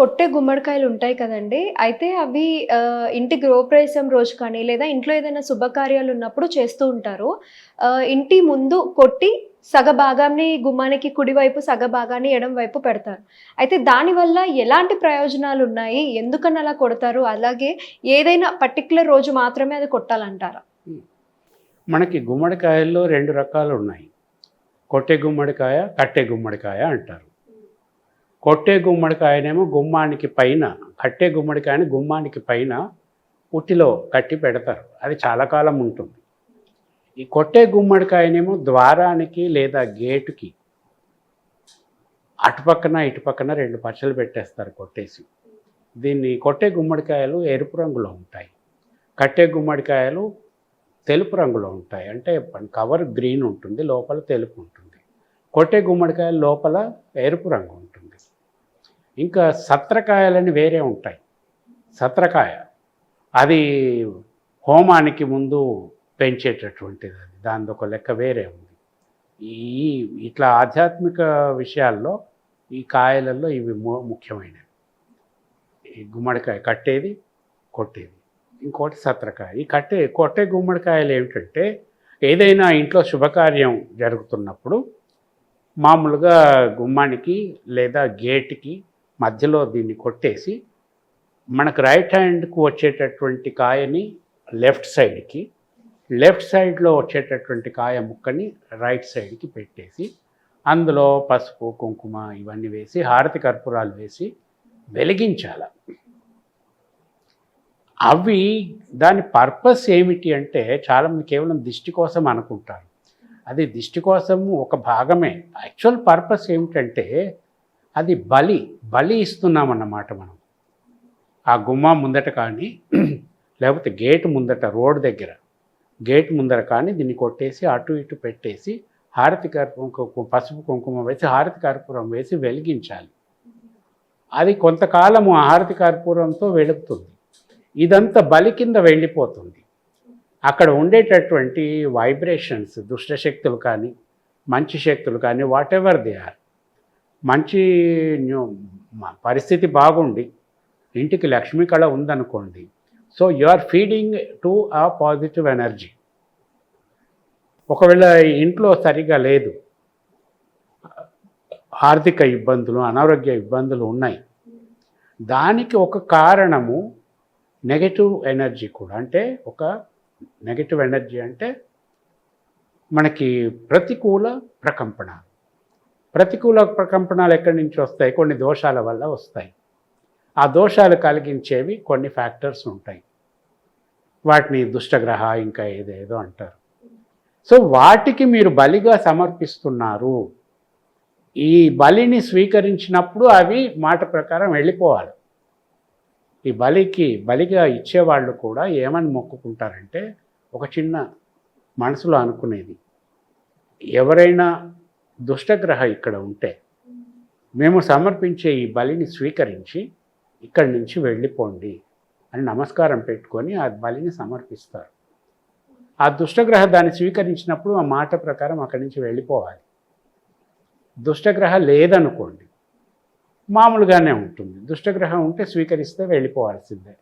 కొట్టే గుమ్మడికాయలు ఉంటాయి కదండి. అయితే అవి ఇంటి గృహప్రవేశం రోజు కానీ లేదా ఇంట్లో ఏదైనా శుభకార్యాలు ఉన్నప్పుడు చేస్తూ ఉంటారు. ఇంటి ముందు కొట్టి సగ భాగాన్ని గుమ్మానికి కుడివైపు సగ భాగాన్ని ఎడం వైపు పెడతారు. అయితే దానివల్ల ఎలాంటి ప్రయోజనాలు ఉన్నాయి? ఎందుకని అలా కొడతారు? అలాగే ఏదైనా పర్టికులర్ రోజు మాత్రమే అది కొట్టాలంటారా? మనకి గుమ్మడికాయల్లో రెండు రకాలు ఉన్నాయి. కొట్టే గుమ్మడికాయ కట్టే గుమ్మడికాయ అంటారు. కొట్టే గుమ్మడికాయనేమో గుమ్మానికి పైన కట్టే గుమ్మడికాయని గుమ్మానికి పైన ఉట్టిలో కట్టి పెడతారు. అది చాలా కాలం ఉంటుంది. ఈ కొట్టే గుమ్మడికాయనేమో ద్వారానికి లేదా గేటుకి అటుపక్కన ఇటుపక్కన రెండు పచ్చలు పెట్టేస్తారు కొట్టేసి. దీన్ని కొట్టే గుమ్మడికాయలు ఎరుపు రంగులో ఉంటాయి. కట్టే గుమ్మడికాయలు తెలుపు రంగులో ఉంటాయి. అంటే కవర్ గ్రీన్ ఉంటుంది లోపల తెలుపు ఉంటుంది. కొట్టే గుమ్మడికాయలు లోపల ఎరుపు రంగు ఉంటుంది. ఇంకా సత్రకాయలని వేరే ఉంటాయి. సత్రకాయ. అది హోమానికి ముందు పెంచేటటువంటిది అది దాని ఒక లెక్క వేరే ఉంది. ఈ ఇట్లా ఆధ్యాత్మిక విషయాల్లో ఈ కాయలలో ఇవి ము- ముఖ్యమైనవి. ఈ గుమ్మడికాయ కట్టేది కొట్టేది. ఇంకోటి సత్రకాయ. ఈ కట్టే కొట్టే గుమ్మడికాయలు ఏమిటంటే ఏదైనా ఇంట్లో శుభకార్యం జరుగుతున్నప్పుడు మామూలుగా గుమ్మానికి లేదా గేట్కి మధ్యలో దీన్ని కొట్టేసి మనకు రైట్ హ్యాండ్కు వచ్చేటటువంటి కాయని లెఫ్ట్ సైడ్కి లెఫ్ట్ సైడ్లో వచ్చేటటువంటి కాయ ముక్కని రైట్ సైడ్కి పెట్టేసి అందులో పసుపు కుంకుమ ఇవన్నీ వేసి హారతి కర్పూరాలు వేసి వెలిగించాల. అవి దాని పర్పస్ ఏమిటి అంటే చాలామంది కేవలం దిష్టి కోసం అనుకుంటారు. అది దిష్టి కోసం ఒక భాగమే. యాక్చువల్ పర్పస్ ఏమిటంటే అది బలి బలి ఇస్తున్నామన్నమాట మనం. ఆ గుమ్మ ముందట కానీ లేకపోతే గేట్ ముందట రోడ్ దగ్గర గేట్ ముందర కానీ దీన్ని కొట్టేసి అటు ఇటు పెట్టేసి హారతి కర్పూరం కుంకుమ పసుపు కుంకుమ వేసి హారతి కర్పూరం వేసి వెలిగించాలి. అది కొంతకాలము ఆ హారతి కర్పూరంతో వెలుగుతుంది. ఇదంతా బలి కింద వెళ్ళిపోతుంది. అక్కడ ఉండేటటువంటి వైబ్రేషన్స్ దుష్టశక్తులు కానీ మంచి శక్తులు కానీ వాట్ ఎవర్ దే ఆర్ మంచి న్యూ- పరిస్థితి బాగుండి. ఇంటికి లక్ష్మీ కళ ఉందనుకోండి. So you are feeding to a positive energy ఒకవేళ ఇంట్లో సరిగా లేదు. ఆర్థిక ఇబ్బందులు అనారోగ్య ఇబ్బందులు ఉన్నాయి. దానికి ఒక కారణము నెగటివ్ ఎనర్జీ కూడా. అంటే ఒక నెగటివ్ ఎనర్జీ అంటే మనకి ప్రతికూల ప్రకంపన. ప్రతికూల ప్రకంపనలు ఎక్కడి నుంచి వస్తాయి? కొన్ని దోషాల వల్ల వస్తాయి. ఆ దోషాలు కలిగించేవి కొన్ని ఫ్యాక్టర్స్ ఉంటాయి. వాటిని దుష్టగ్రహ ఇంకా ఏదేదో అంటారు. సో వాటికి మీరు బలిగా సమర్పిస్తున్నారు. ఈ బలిని స్వీకరించినప్పుడు అవి మాట ప్రకారం వెళ్ళిపోవాలి. ఈ బలికి బలిగా ఇచ్చేవాళ్ళు కూడా ఏమని మొక్కుకుంటారంటే ఒక చిన్న మనసులో అనుకునేది. ఎవరైనా దుష్టగ్రహ ఇక్కడ ఉంటే మేము సమర్పించే ఈ బలిని స్వీకరించి ఇక్కడి నుంచి వెళ్ళిపోండి అని నమస్కారం పెట్టుకొని ఆ బలిని సమర్పిస్తారు. ఆ దుష్టగ్రహ దాన్ని స్వీకరించినప్పుడు ఆ మాట ప్రకారం అక్కడి నుంచి వెళ్ళిపోవాలి. దుష్టగ్రహ లేదనుకోండి మామూలుగానే ఉంటుంది. దుష్టగ్రహం ఉంటే స్వీకరిస్తే వెళ్ళిపోవాల్సిందే.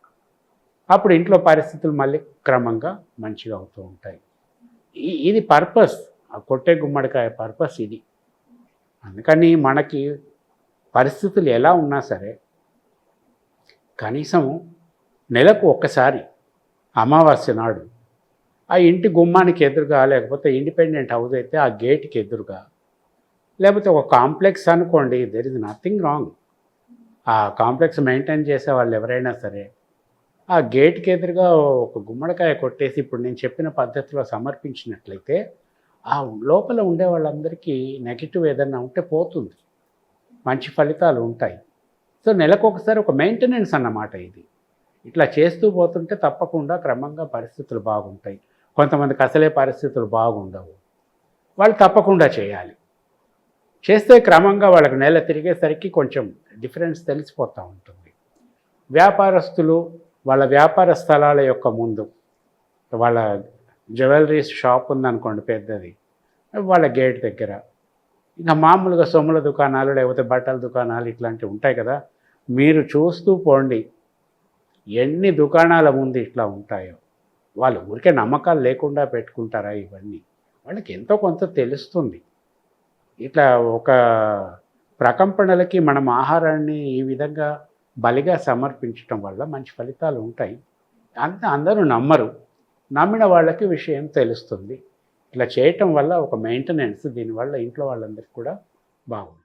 అప్పుడు ఇంట్లో పరిస్థితులు మళ్ళీ క్రమంగా మంచిగా అవుతూ ఉంటాయి. ఇది పర్పస్ ఆ కొట్టే గుమ్మడికాయ పర్పస్ ఇది. అందుకని మనకి పరిస్థితులు ఎలా ఉన్నా సరే కనీసం నెలకు ఒక్కసారి అమావాస్య నాడు ఆ ఇంటి గుమ్మానికి ఎదురుగా లేకపోతే ఇండిపెండెంట్ హౌస్ అయితే ఆ గేట్కి ఎదురుగా లేకపోతే ఒక కాంప్లెక్స్ అనుకోండి దెర్ ఇస్ నథింగ్ రాంగ్ ఆ కాంప్లెక్స్ మెయింటైన్ చేసే వాళ్ళు ఎవరైనా సరే ఆ గేట్కి ఎదురుగా ఒక గుమ్మడికాయ కొట్టేసి ఇప్పుడు నేను చెప్పిన పద్ధతిలో సమర్పించినట్లయితే ఆ లోపల ఉండే వాళ్ళందరికీ నెగిటివ్ ఏదన్నా ఉంటే పోతుంది. మంచి ఫలితాలు ఉంటాయి. సో నెలకు ఒకసారి ఒక మెయింటెనెన్స్ అన్నమాట ఇది. ఇట్లా చేస్తూ పోతుంటే తప్పకుండా క్రమంగా పరిస్థితులు బాగుంటాయి. కొంతమందికి అసలే పరిస్థితులు బాగుండవు. వాళ్ళు తప్పకుండా చేయాలి. చేస్తే క్రమంగా వాళ్ళకి నెల తిరిగేసరికి కొంచెం డిఫరెన్స్ తెలిసిపోతూ ఉంటుంది. వ్యాపారస్తులు వాళ్ళ వ్యాపార స్థలాల యొక్క ముందు వాళ్ళ జ్యువెలరీ షాప్ ఉందనుకోండి పెద్దది. వాళ్ళ గేట్ దగ్గర. ఇంకా మామూలుగా సొమ్ముల దుకాణాలు లేకపోతే బట్టల దుకాణాలు ఇట్లాంటివి ఉంటాయి కదా. మీరు చూస్తూ పోండి. ఎన్ని దుకాణాల ముందు ఇట్లా ఉంటాయో. వాళ్ళు ఊరికే నమ్మకాలు లేకుండా పెట్టుకుంటారా ఇవన్నీ? వాళ్ళకి ఎంతో కొంత తెలుస్తుంది. ఇట్లా ఒక ప్రకంపనలకి మనం ఆహారాన్ని ఈ విధంగా బలిగా సమర్పించటం వల్ల మంచి ఫలితాలు ఉంటాయి. అంత అందరూ నమ్మరు. నమ్మిన వాళ్ళకి విషయం తెలుస్తుంది. ఇట్లా చేయటం వల్ల ఒక మెయింటెనెన్స్ దీనివల్ల ఇంట్లో వాళ్ళందరికీ కూడా బాగుంటుంది.